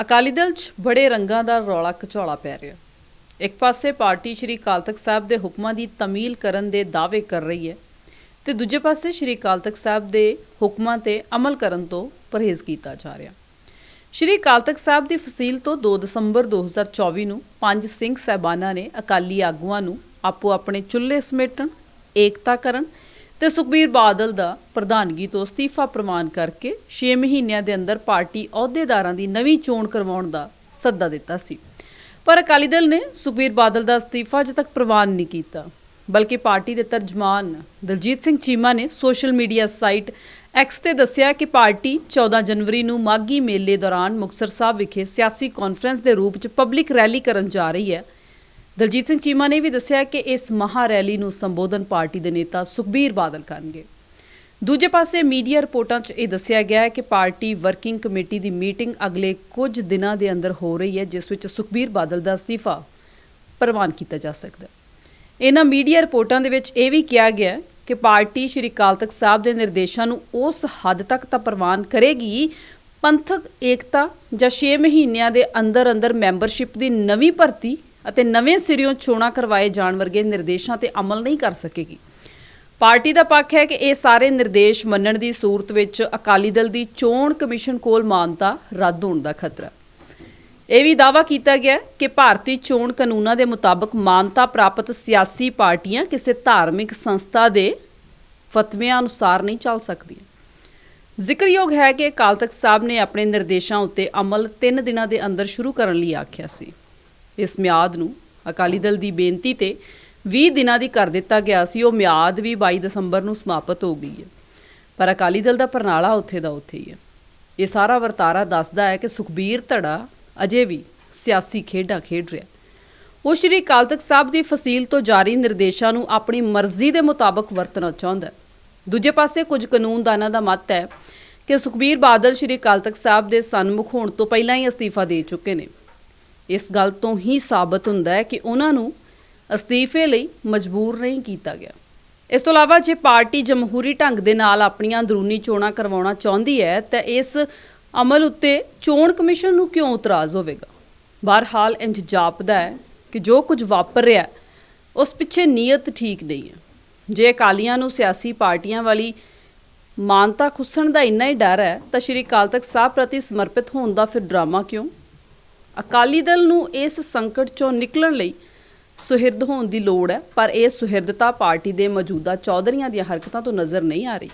ਅਕਾਲੀ ਦਲ 'ਚ ਬੜੇ ਰੰਗਾਂ ਦਾ ਰੌਲਾ ਘਚੌਲਾ ਪੈ ਰਿਹਾ। ਇੱਕ ਪਾਸੇ ਪਾਰਟੀ ਸ਼੍ਰੀ ਅਕਾਲ ਤਖਤ ਸਾਹਿਬ ਦੇ ਹੁਕਮਾਂ ਦੀ ਤਮੀਲ ਕਰਨ ਦੇ ਦਾਅਵੇ ਕਰ ਰਹੀ ਹੈ ਤੇ ਦੂਜੇ ਪਾਸੇ ਸ਼੍ਰੀ ਅਕਾਲ ਤਖਤ ਸਾਹਿਬ ਦੇ ਹੁਕਮਾਂ ਤੇ ਅਮਲ ਕਰਨ ਤੋਂ ਪਰਹੇਜ਼ ਕੀਤਾ ਜਾ ਰਿਹਾ। ਸ਼੍ਰੀ ਅਕਾਲ ਤਖਤ ਸਾਹਿਬ ਦੀ ਫਸੀਲ ਤੋਂ 2 ਦਸੰਬਰ 2024 ਨੂੰ ਪੰਜ ਸਿੰਘ ਸਹਿਬਾਨਾਂ ਨੇ ਅਕਾਲੀ ਆਗੂਆਂ ਨੂੰ ਆਪੋ ਆਪਣੇ ਚੁੱਲ੍ਹੇ ਸਮੇਟਣ, ਏਕਤਾ ਕਰਨ ਤੇ ਸੁਖਬੀਰ ਬਾਦਲ ਦਾ ਪ੍ਰਧਾਨਗੀ ਤੋਂ ਅਸਤੀਫਾ ਪ੍ਰਮਾਨ ਕਰਕੇ 6 ਮਹੀਨਿਆਂ ਦੇ ਅੰਦਰ ਪਾਰਟੀ ਅਹੁਦੇਦਾਰਾਂ ਦੀ ਨਵੀਂ ਚੋਣ ਕਰਵਾਉਣ ਦਾ ਸੱਦਾ ਦਿੱਤਾ ਸੀ। ਪਰ ਅਕਾਲੀ ਦਲ ਨੇ ਸੁਖਬੀਰ ਬਾਦਲ ਦਾ ਅਸਤੀਫਾ ਅਜੇ ਤੱਕ ਪ੍ਰਵਾਨ ਨਹੀਂ ਕੀਤਾ, ਬਲਕਿ ਪਾਰਟੀ ਦੇ ਤਰਜਮਾਨ ਦਲਜੀਤ ਸਿੰਘ ਚੀਮਾ ਨੇ ਸੋਸ਼ਲ ਮੀਡੀਆ ਸਾਈਟ ਐਕਸ ਤੇ ਦੱਸਿਆ ਕਿ ਪਾਰਟੀ 14 ਜਨਵਰੀ ਨੂੰ ਮਾਗੀ ਮੇਲੇ ਦੌਰਾਨ ਮੁਕਤਸਰ ਸਾਹਿਬ ਵਿਖੇ ਸਿਆਸੀ ਕਾਨਫਰੰਸ ਦੇ ਰੂਪ 'ਚ ਪਬਲਿਕ ਰੈਲੀ ਕਰਨ ਜਾ ਰਹੀ ਹੈ। ਦਲਜੀਤ ਸਿੰਘ ਚੀਮਾ ਨੇ ਵੀ ਦੱਸਿਆ ਕਿ ਇਸ ਮਹਾ ਰੈਲੀ ਨੂੰ ਸੰਬੋਧਨ ਪਾਰਟੀ ਦੇ ਨੇਤਾ ਸੁਖਬੀਰ ਬਾਦਲ ਕਰਨਗੇ। ਦੂਜੇ ਪਾਸੇ ਮੀਡੀਆ ਰਿਪੋਰਟਾਂ 'ਚ ਇਹ ਦੱਸਿਆ ਗਿਆ ਹੈ ਕਿ ਪਾਰਟੀ ਵਰਕਿੰਗ ਕਮੇਟੀ ਦੀ ਮੀਟਿੰਗ ਅਗਲੇ ਕੁਝ ਦਿਨਾਂ ਦੇ ਅੰਦਰ ਹੋ ਰਹੀ ਹੈ, ਜਿਸ ਵਿੱਚ ਸੁਖਬੀਰ ਬਾਦਲ ਦਾ ਅਸਤੀਫਾ ਪ੍ਰਵਾਨ ਕੀਤਾ ਜਾ ਸਕਦਾ ਹੈ। ਇਹਨਾਂ ਮੀਡੀਆ ਰਿਪੋਰਟਾਂ ਦੇ ਵਿੱਚ ਇਹ ਵੀ ਕਿਹਾ ਗਿਆ ਹੈ ਕਿ ਪਾਰਟੀ ਸ਼੍ਰੀ ਅਕਾਲ ਤਖਤ ਸਾਹਿਬ ਦੇ ਨਿਰਦੇਸ਼ਾਂ ਨੂੰ ਉਸ ਹੱਦ ਤੱਕ ਤਾਂ ਪ੍ਰਵਾਨ ਕਰੇਗੀ, ਪੰਥਕ ਏਕਤਾ ਜਾਂ 6 ਮਹੀਨਿਆਂ ਦੇ ਅੰਦਰ ਅੰਦਰ ਮੈਂਬਰਸ਼ਿਪ ਦੀ ਨਵੀਂ ਭਰਤੀ ਅਤੇ ਨਵੇਂ ਸਿਰਿਓਂ ਚੋਣਾਂ ਕਰਵਾਏ ਜਾਣ ਵਰਗੇ ਨਿਰਦੇਸ਼ਾਂ ਤੇ ਅਮਲ ਨਹੀਂ ਕਰ ਸਕੇਗੀ। ਪਾਰਟੀ ਦਾ ਪੱਖ ਹੈ ਕਿ ਇਹ ਸਾਰੇ ਨਿਰਦੇਸ਼ ਮੰਨਣ ਦੀ ਸੂਰਤ ਵਿੱਚ ਅਕਾਲੀ ਦਲ ਦੀ ਚੋਣ ਕਮਿਸ਼ਨ ਕੋਲ ਮਾਨਤਾ ਰੱਦ ਹੋਣ ਦਾ ਖਤਰਾ। ਇਹ ਵੀ ਦਾਅਵਾ ਕੀਤਾ ਗਿਆ ਕਿ ਭਾਰਤੀ ਚੋਣ ਕਾਨੂੰਨਾਂ ਦੇ ਮੁਤਾਬਕ ਮਾਨਤਾ ਪ੍ਰਾਪਤ ਸਿਆਸੀ ਪਾਰਟੀਆਂ ਕਿਸੇ ਧਾਰਮਿਕ ਸੰਸਥਾ ਦੇ ਫਤਵਿਆਂ ਅਨੁਸਾਰ ਨਹੀਂ ਚੱਲ ਸਕਦੀਆਂ। ਜ਼ਿਕਰਯੋਗ ਹੈ ਕਿ ਅਕਾਲ ਤਖਤ ਸਾਹਿਬ ਨੇ ਆਪਣੇ ਨਿਰਦੇਸ਼ਾਂ ਉੱਤੇ ਅਮਲ 3 ਦਿਨਾਂ ਦੇ ਅੰਦਰ ਸ਼ੁਰੂ ਕਰਨ ਲਈ ਆਖਿਆ ਸੀ। ਇਸ ਮਿਆਦ ਨੂੰ। ਅਕਾਲੀ ਦਲ ਦੀ ਬੇਨਤੀ ਤੇ 20 ਦਿਨਾਂ ਦੀ ਕਰ ਦਿੱਤਾ ਗਿਆ ਸੀ। ਉਹ ਮਿਆਦ ਵੀ 22 ਦਸੰਬਰ ਨੂੰ ਸਮਾਪਤ ਹੋ ਗਈ ਹੈ। ਪਰ ਅਕਾਲੀ ਦਲ ਦਾ ਪਰਨਾਲਾ ਉੱਥੇ ਦਾ ਉੱਥੇ ਹੀ ਹੈ। ਇਹ ਸਾਰਾ ਵਰਤਾਰਾ ਦੱਸਦਾ ਹੈ ਕਿ ਸੁਖਬੀਰ ਧੜਾ ਅਜੇ ਵੀ ਸਿਆਸੀ ਖੇਡਾਂ ਖੇਡ ਰਿਹਾ ਉਹ ਸ਼੍ਰੀ ਅਕਾਲ ਤਖਤ ਸਾਹਿਬ ਦੀ ਫਸੀਲ ਤੋਂ ਜਾਰੀ ਨਿਰਦੇਸ਼ਾਂ ਨੂੰ ਆਪਣੀ ਮਰਜ਼ੀ ਦੇ ਮੁਤਾਬਕ ਵਰਤਣਾ ਚਾਹੁੰਦਾ ਦੂਜੇ ਪਾਸੇ ਕੁਝ ਕਾਨੂੰਨਦਾਨਾਂ ਦਾ ਮਤ ਹੈ ਕਿ ਸੁਖਬੀਰ ਬਾਦਲ ਸ਼੍ਰੀ ਅਕਾਲ ਤਖਤ ਸਾਹਿਬ ਦੇ ਸਨਮੁਖ ਹੋਣ ਤੋਂ ਪਹਿਲਾਂ ਹੀ ਅਸਤੀਫਾ ਦੇ ਚੁੱਕੇ ਨੇ। ਇਸ ਗੱਲ ਤੋਂ ਹੀ ਸਾਬਤ ਹੁੰਦਾ ਹੈ ਕਿ ਉਹਨਾਂ ਨੂੰ ਅਸਤੀਫੇ ਲਈ ਮਜਬੂਰ ਨਹੀਂ ਕੀਤਾ ਗਿਆ। ਇਸ ਤੋਂ ਇਲਾਵਾ ਜੇ ਪਾਰਟੀ ਜਮਹੂਰੀ ਢੰਗ ਦੇ ਨਾਲ ਆਪਣੀਆਂ ਅੰਦਰੂਨੀ ਚੋਣਾਂ ਕਰਵਾਉਣਾ ਚਾਹੁੰਦੀ ਹੈ, ਤਾਂ ਇਸ ਅਮਲ ਉੱਤੇ ਚੋਣ ਕਮਿਸ਼ਨ ਨੂੰ ਕਿਉਂ ਇਤਰਾਜ਼ ਹੋਵੇਗਾ? ਬਹਰਹਾਲ ਇੰਜ ਜਾਪਦਾ ਹੈ ਕਿ ਜੋ ਕੁਝ ਵਾਪਰ ਰਿਹਾ ਉਸ ਪਿੱਛੇ ਨੀਅਤ ਠੀਕ ਨਹੀਂ ਹੈ। ਜੇ ਅਕਾਲੀਆਂ ਨੂੰ ਸਿਆਸੀ ਪਾਰਟੀਆਂ ਵਾਲੀ ਮਾਨਤਾ ਖੁੱਸਣ ਦਾ ਇੰਨਾ ਹੀ ਡਰ ਹੈ, ਤਾਂ ਸ਼੍ਰੀ ਅਕਾਲ ਤਖਤ ਸਾਹਿਬ ਪ੍ਰਤੀ ਸਮਰਪਿਤ ਹੋਣ ਦਾ ਫਿਰ ਡਰਾਮਾ ਕਿਉਂ? ਅਕਾਲੀ ਦਲ ਨੂੰ ਇਸ ਸੰਕਟ ਚੋਂ ਨਿਕਲਣ ਲਈ ਸੁਹਿਰਦ ਹੋਣ ਦੀ ਲੋੜ ਹੈ, ਪਰ ਇਹ ਸੁਹਿਰਦਤਾ ਪਾਰਟੀ ਦੇ ਮੌਜੂਦਾ ਚੌਧਰੀਆਂ ਦੀਆਂ ਹਰਕਤਾਂ ਤੋਂ ਨਜ਼ਰ ਨਹੀਂ ਆ ਰਹੀ।